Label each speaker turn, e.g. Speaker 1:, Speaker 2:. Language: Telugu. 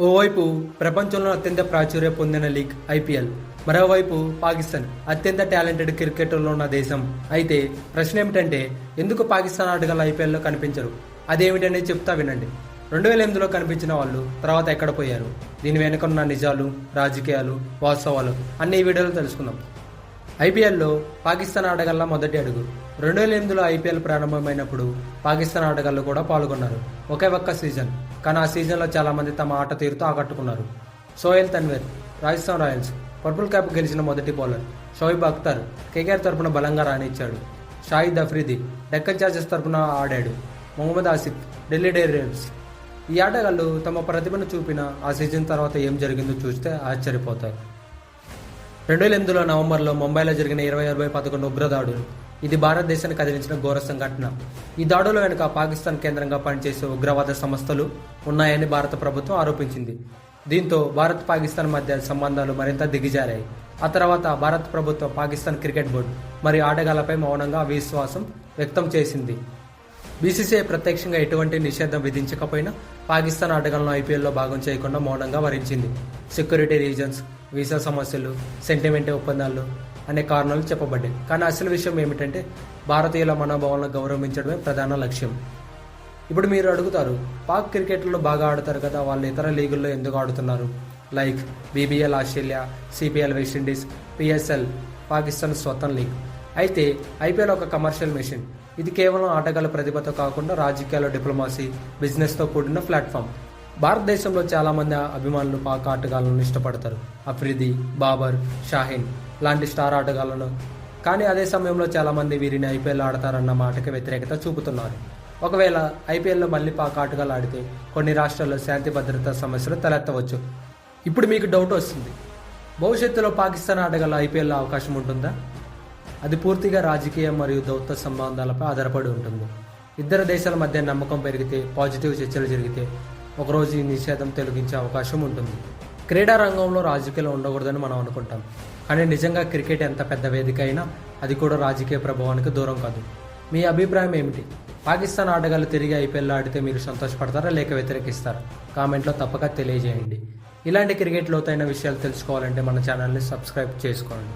Speaker 1: ఓవైపు ప్రపంచంలో అత్యంత ప్రాచుర్యం పొందిన లీగ్ ఐపీఎల్ మరోవైపు పాకిస్తాన్ అత్యంత టాలెంటెడ్ క్రికెటర్లో ఉన్న దేశం. అయితే ప్రశ్న ఏమిటంటే ఎందుకు పాకిస్తాన్ ఆటగాళ్ళు ఐపీఎల్లో కనిపించరు? అదేమిటనేది చెప్తా వినండి. రెండు వేల ఎనిమిదిలో కనిపించిన వాళ్ళు తర్వాత ఎక్కడ పోయారు? దీని వెనుకన్న నిజాలు రాజకీయాలు వాస్తవాలు అన్ని ఈ వీడియోలో తెలుసుకుందాం. ఐపీఎల్లో పాకిస్తాన్ ఆటగాళ్ళ మొదటి అడుగు. రెండు వేల ఎనిమిదిలో ఐపీఎల్ ప్రారంభమైనప్పుడు పాకిస్తాన్ ఆటగాళ్ళు కూడా పాల్గొన్నారు. ఒకే ఒక్క సీజన్. కానీ ఆ సీజన్లో చాలామంది తమ ఆట తీరుతో ఆకట్టుకున్నారు. Sohail Tanvir Rajasthan Royals purple cap గెలిచిన మొదటి బౌలర్ షోయిబ్ అఖ్తర్ కేకేఆర్ తరపున బలంగా రాణించాడు. షాహిద్ అఫ్రీది డెక్కన్ చార్జెస్ తరపున ఆడాడు. మొహమ్మద్ ఆసిఫ్ ఢిల్లీ డేర్స్ ఈ ఆటగాళ్ళు తమ ప్రతిభను చూపిన ఆ సీజన్ తర్వాత ఏం జరిగిందో చూస్తే ఆశ్చర్యపోతారు. రెండు వేల ఎనిమిదిలో నవంబర్లో ముంబైలో జరిగిన ఇరవై అరవై పదకొండు ఉగ్రదాడులు. ఇది భారతదేశాన్ని కదిలించిన ఘోర సంఘటన. ఈ దాడుల వెనుక పాకిస్తాన్ కేంద్రంగా పనిచేసే ఉగ్రవాద సంస్థలు ఉన్నాయని భారత ప్రభుత్వం ఆరోపించింది. దీంతో భారత్ పాకిస్తాన్ మధ్య సంబంధాలు మరింత దిగజారాయి. ఆ తర్వాత భారత ప్రభుత్వం పాకిస్తాన్ క్రికెట్ బోర్డు మరియు ఆటగాళ్ళపై మౌనంగా అవిశ్వాసం వ్యక్తం చేసింది. బీసీసీఐ ప్రత్యక్షంగా ఎటువంటి నిషేధం విధించకపోయినా పాకిస్తాన్ ఆటగాళ్ళను ఐపీఎల్లో భాగం చేయకుండా మౌనంగా వరించింది. సెక్యూరిటీ రీజన్స్ వీసా సమస్యలు సెంటిమెంట్ ఒప్పందాలు అనే కారణాలు చెప్పబడ్డాయి. కానీ అసలు విషయం ఏమిటంటే భారతీయుల మనోభావాలను గౌరవించడమే ప్రధాన లక్ష్యం. ఇప్పుడు మీరు అడుగుతారు పాక్ క్రికెట్లో బాగా ఆడతారు కదా వాళ్ళు ఇతర లీగుల్లో ఎందుకు ఆడుతున్నారు? Like BBL Australia CPL West Indies PSL Pakistan స్వతం league. అయితే ఐపీఎల్ ఒక కమర్షియల్ మెషిన్. ఇది కేవలం ఆటగాళ్ళ ప్రతిభతో కాకుండా రాజకీయాల డిప్లొమసీ బిజినెస్తో కూడిన ప్లాట్ఫామ్. భారతదేశంలో చాలామంది అభిమానులు పాక్ ఆటగాళ్ళను ఇష్టపడతారు. అఫ్రిది బాబర్ షాహీన్. లాంటి స్టార్ ఆటగాళ్ళను కానీ అదే సమయంలో చాలామంది వీరిని ఐపీఎల్ ఆడతారన్న మాటకి వ్యతిరేకత చూపుతున్నారు. ఒకవేళ ఐపీఎల్లో మళ్ళీ పాక్ ఆటగాళ్ళు ఆడితే కొన్ని రాష్ట్రాల్లో శాంతి భద్రతా సమస్యలు తలెత్తవచ్చు. ఇప్పుడు మీకు డౌట్ వస్తుంది. భవిష్యత్తులో పాకిస్తాన్ ఆటగాళ్ళ ఐపీఎల్లో అవకాశం ఉంటుందా? అది పూర్తిగా రాజకీయ మరియు దౌత్య సంబంధాలపై ఆధారపడి ఉంటుంది. ఇద్దరు దేశాల మధ్య నమ్మకం పెరిగితే పాజిటివ్ చర్చలు జరిగితే ఒకరోజు ఈ నిషేధం తొలగించే అవకాశం ఉంటుంది. క్రీడా రంగంలో రాజకీయాలు ఉండకూడదని మనం అనుకుంటాం. కానీ నిజంగా క్రికెట్ ఎంత పెద్ద వేదిక అయినా అది కూడా రాజకీయ ప్రభావానికి దూరం కాదు. మీ అభిప్రాయం ఏమిటి? పాకిస్తాన్ ఆటగాళ్ళు తిరిగి ఐపీఎల్ ఆడితే మీరు సంతోషపడతారా లేక వ్యతిరేకిస్తారా? కామెంట్లో తప్పక తెలియజేయండి. ఇలాంటి క్రికెట్ లోతైన విషయాలు తెలుసుకోవాలంటే మన ఛానల్ని సబ్స్క్రైబ్ చేసుకోండి.